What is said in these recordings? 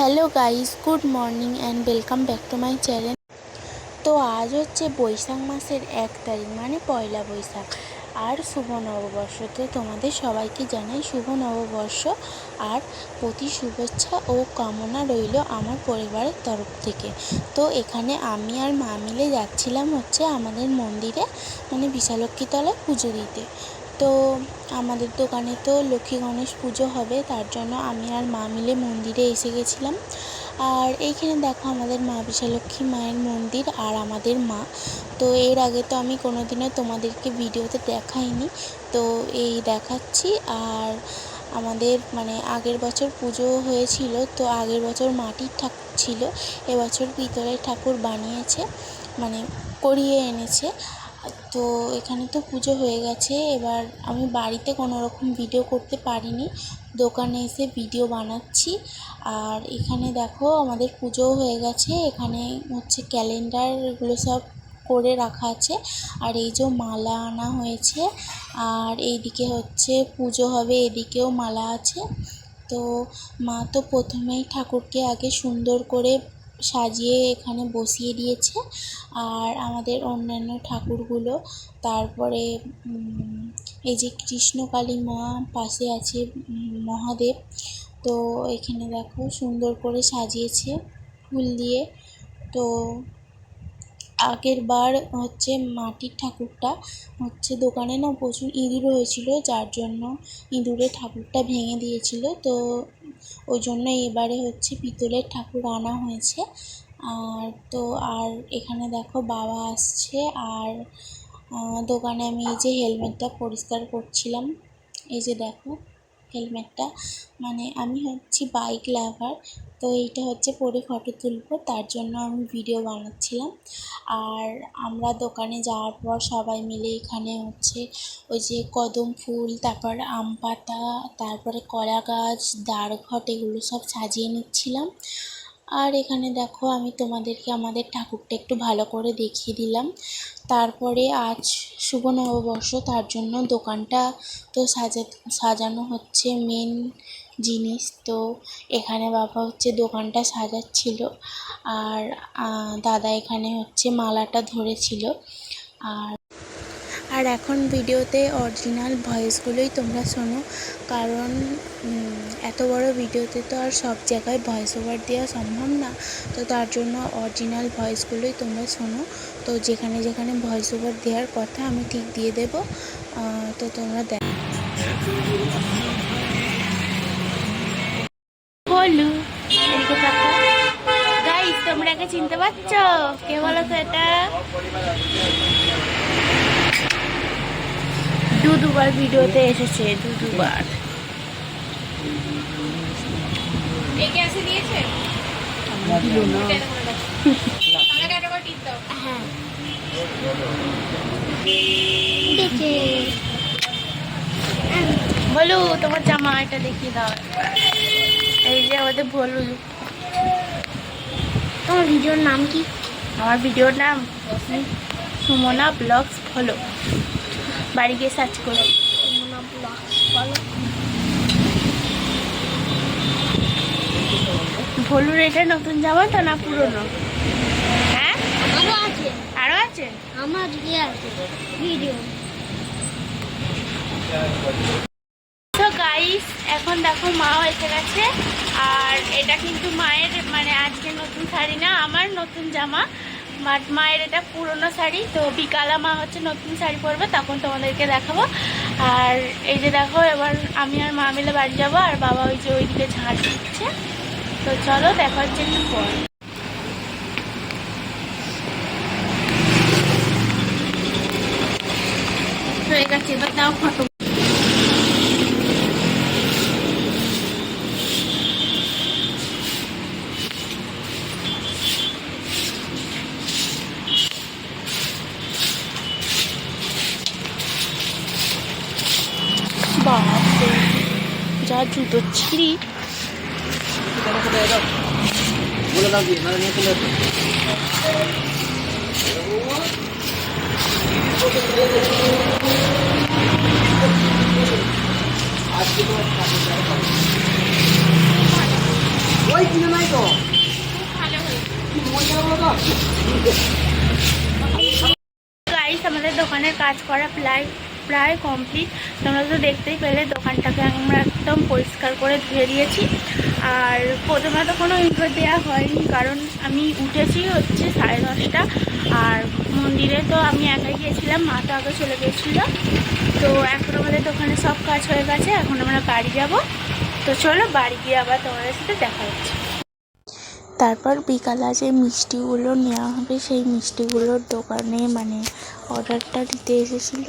Hello guys good morning and welcome back to my channel তো আজ হচ্ছে বৈশাখ মাসের এক তারিখ মানে পয়লা বৈশাখ। আর শুভ নববর্ষ তো তোমাদের সবাইকে জানাই শুভ নববর্ষ। আর প্রতি শুভেচ্ছা ও কামনা রইল আমার পরিবারের তরফ থেকে। তো এখানে আমি আর মা মিলে যাচ্ছিলাম হচ্ছে আমাদের মন্দিরে মানে বিশালক্ষীতলায় পুজো দিতে। তো আমাদের দোকানে তো লক্ষ্মী গণেশ পুজো হবে, তার জন্য আমি আর মা মিলে মন্দিরে এসে গেছিলাম। আর এইখানে দেখো আমাদের মা বিশালক্ষী মায়ের মন্দির আর আমাদের মা। তো এর আগে তো আমি কোনো দিনও তোমাদেরকে ভিডিওতে দেখাইনি। তো এই দেখাচ্ছি, আর আমাদের মানে আগের বছর পুজো হয়েছিল, তো আগের বছর মাটির ঠাকুর ছিল এবছর পিতলের ঠাকুর বানিয়েছে মানে করিয়ে এনেছে। তো এখানে তো পুজো হয়ে গেছে। এবার আমি বাড়িতে কোনো রকম ভিডিও করতে পারিনি। দোকানে এসে ভিডিও বানাচ্ছি। আর এখানে দেখো আমাদের পুজোও হয়ে গেছে। এখানে হচ্ছে ক্যালেন্ডার এগুলো সব করে রাখা আছে। আর এই যে মালা আনা হয়েছে। আর এইদিকে হচ্ছে পুজো হবে, এদিকেও মালা আছে। তো মা তো প্রথমেই ঠাকুরকে আগে সুন্দর করে সাজিয়ে এখানে বসিয়ে দিয়েছে। আর আমাদের অন্যান্য ঠাকুরগুলো, তারপরে এই যে কৃষ্ণকালী মা পাশে আছে মহাদেব। তো এখানে দেখো সুন্দর করে সাজিয়েছে ফুল দিয়ে। তো আগের বার হচ্ছে মাটির ঠাকুরটা হচ্ছে দোকানে না প্রচুর ইঁদুর হয়েছিল, যার জন্য ইঁদুরে ঠাকুরটা ভেঙে দিয়েছিল। তো ওই জন্য এবারে হচ্ছে পিতলের ঠাকুর আনা হয়েছে। আর তো, আর এখানে দেখো বাবা আসছে, আর দোকানে আমি এই যে হেলমেটটা পরিষ্কার করছিলাম। এই যে দেখো হেলমেটটা মানে আমি হচ্ছি বাইক লাভার তো এইটা হচ্ছে পরে ফটো তুলবো, তার জন্য আমি ভিডিও বানাচ্ছিলাম। আর আমরা দোকানে যাওয়ার পর সবাই মিলে এখানে হচ্ছে ওই যে কদম ফুল, তারপর আম পাতা, তারপরে কলা গাছ, দাঁড়ঘট, এগুলো সব সাজিয়ে নিচ্ছিলাম। আর এখানে দেখো আমি তোমাদেরকে আমাদের ঠাকুরটা একটু ভালো করে দেখিয়ে দিলাম। তারপরে আজ শুভ নববর্ষ, তার জন্য দোকানটা তো সাজা, সাজানো হচ্ছে মেন জিনিস। তো এখানে বাবা হচ্ছে দোকানটা সাজাচ্ছিল আর দাদা এখানে হচ্ছে মালাটা ধরেছিল। আর আর এখন ভিডিওতে অরিজিনাল ভয়েসগুলোই তোমরা শোনো। কারণ এত বড় ভিডিওতে তো আর সব জায়গায় ভয়েস ওভার দেওয়া সম্ভব না। তো তার জন্য অরিজিনাল ভয়েসগুলোই তোমরা শোনো। তো যেখানে যেখানে ভয়েস ওভার দেওয়ার কথা আমি ঠিক দিয়ে দেব। তো তোমরা দেখ তোমরা একে চিনতে পারছ? কে বলো তো এটা? দু দুবার ভিডিওতে এসেছে দু দুবার। হ্যাঁ। দেখে। বলু তোমার জামা এটা দেখিয়ে দাও এই যে আমাদের বলু তোমার ভিডিওর নাম কি? আমার ভিডিওর নাম সুমনা ব্লগস ফলো বাড়ি গিয়ে সার্চ করো। ভলুর এটা নতুন জামা তো না পুরনো? হ্যাঁ? আরও আছে। আরও আছে? আমার আছে। ভিডিও। তো গাইস এখন দেখো মাও এসে গেছে আর এটা কিন্তু মায়ের মানে আজকে নতুন শাড়ি না আমার নতুন জামা। বাট মায়ের এটা পুরনো শাড়ি, তো বিকালা মা হচ্ছে নতুন শাড়ি পরবে, তখন তোমাদেরকে দেখাবো। আর এই যে দেখো, এবার আমি আর মা মিলে বাড়ি যাব, আর বাবা ওই যে ওইদিকে ঝাঁট দিচ্ছে। তো চলো দেখা হচ্ছে একটু পর। হয়ে গেছে, এবার দাও photo. 3. Mula lagi, mana ni tu lagi. Woi, kena naik tu. Guys আমাদের দোকানের কাজ করা প্লাই প্রায় কমপ্লিট তোমরা তো দেখতেই পেলে দোকানটাকে আমরা একদম পরিষ্কার করে ধুয়ে দিয়েছি। আর প্রথমে তো কোনো ইন্ট্রো দেওয়া হয়নি, কারণ আমি উঠেছি হচ্ছে সাড়ে দশটা। আর মন্দিরে তো আমি একাই গিয়েছিলাম, মা তো আগে চলে গেছিল তো এখন আমাদের দোকানে সব কাজ হয়ে গেছে, এখন আমরা বাড়ি যাব। তো চলো বাড়ি গিয়ে আবার তোমাদের সাথে দেখা হচ্ছে। তারপর বিকালে যে মিষ্টিগুলো নেওয়া হবে, সেই মিষ্টিগুলোর দোকানে মানে অর্ডারটা দিতে এসেছিল।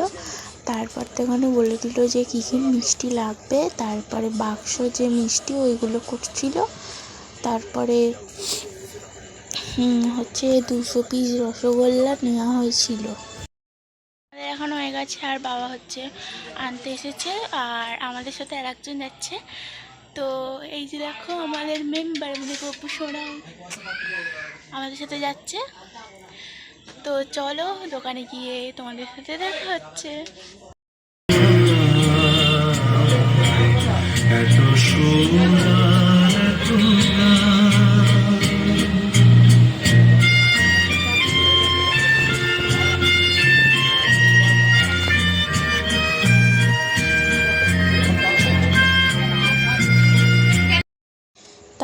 তারপর ওখানে বলে দিল যে কী কী মিষ্টি লাগবে, তারপরে বাক্স যে মিষ্টি ওইগুলো করছিল, তারপরে হচ্ছে দুশো পিস রসগোল্লা নেওয়া হয়েছিল। আমাদের এখন হয়ে গেছে আর বাবা হচ্ছে আনতে এসেছে আর আমাদের সাথে আর একজন যাচ্ছে। তো এই যে দেখো আমাদের মেম্বার মানে গপু সোনা আমাদের সাথে যাচ্ছে। তো চলো দোকানে গিয়ে তোমাদের সাথে দেখা হচ্ছে।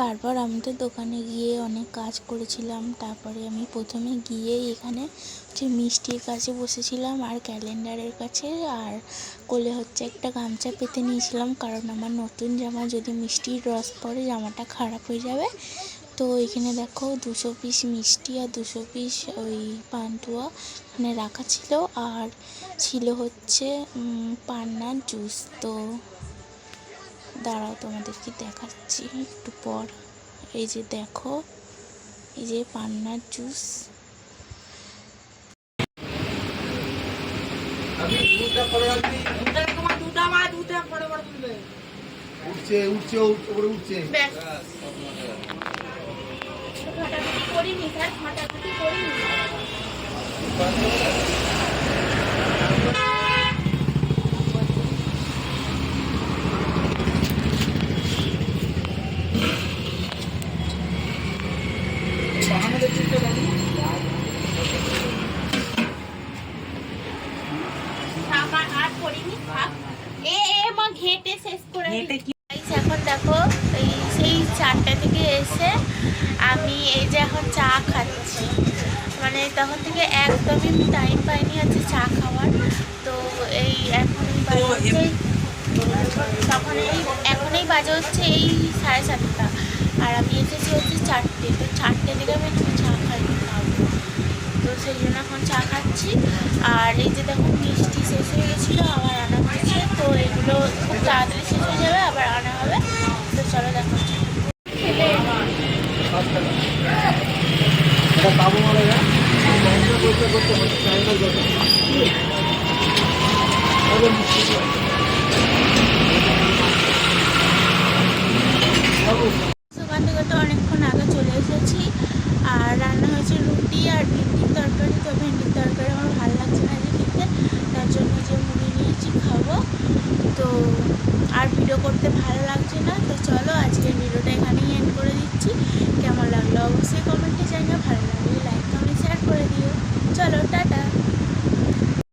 তারপর আমাদের দোকানে গিয়ে অনেক কাজ করেছিলাম। তারপরে আমি প্রথমে গিয়ে এখানে হচ্ছে মিষ্টির কাছে বসেছিলাম আর ক্যালেন্ডারের কাছে। আর কোলে হচ্ছে একটা গামছা পেতে নিয়েছিলাম, কারণ আমার নতুন জামা যদি মিষ্টির রস পড়ে জামাটা খারাপ হয়ে যাবে। তো এখানে দেখো দুশো পিস মিষ্টি আর দুশো পিস ওই পান্তুয়া এখানে রাখা ছিল। আর ছিল হচ্ছে পান্নার জুস। তো দাঁড়াও তোমাদেরকে দেখাচ্ছি একটু পর। এই যে দেখো এই যে পান্নার জুস। উঠছে উঠছে উপরে উঠছে। করিনি স্যার করিনি থাক আর- আর করিনি থাক এ এ মা ঘেটে শেষ করে Guys, এখন দেখো এই সেই চারটে থেকে এসে আমি এই যে এখন চা খাচ্ছি। মানে তখন থেকে একদমই টাইম পাইনি আছে চা খাওয়ার। তো এই এখন তখন এই এখন এই বাজে হচ্ছে এই সাড়ে সাতটা। আর আমি এসেছি হচ্ছে চারটে। তো চারটে থেকে আমি একটু চা খাব। তো সেই জন্য এখন চা খাচ্ছি। আর এই যে দেখো মিষ্টি শেষ হয়ে গেছিল, আবার আনা হয়েছে। তো এগুলো খুব তাড়াতাড়ি শেষ হয়ে যাবে, আবার আনা হবে। তো চলো দেখো। বাবু থেকে তো অনেকক্ষণ আগে চলে এসেছি আর রান্না হয়েছে রুটি আর ভেন্ডির তরকারি তো ভেন্ডির তরকারি আমার ভালো লাগছে না যে খেতে তার জন্য যে মুড়ি নিয়েছি খাব তো আর ভিডিও করতে ভালো লাগছে না, তো চলো আজকের ভিডিওটা এখানেই এন্ড করে দিচ্ছি। কেমন লাগছে 就很。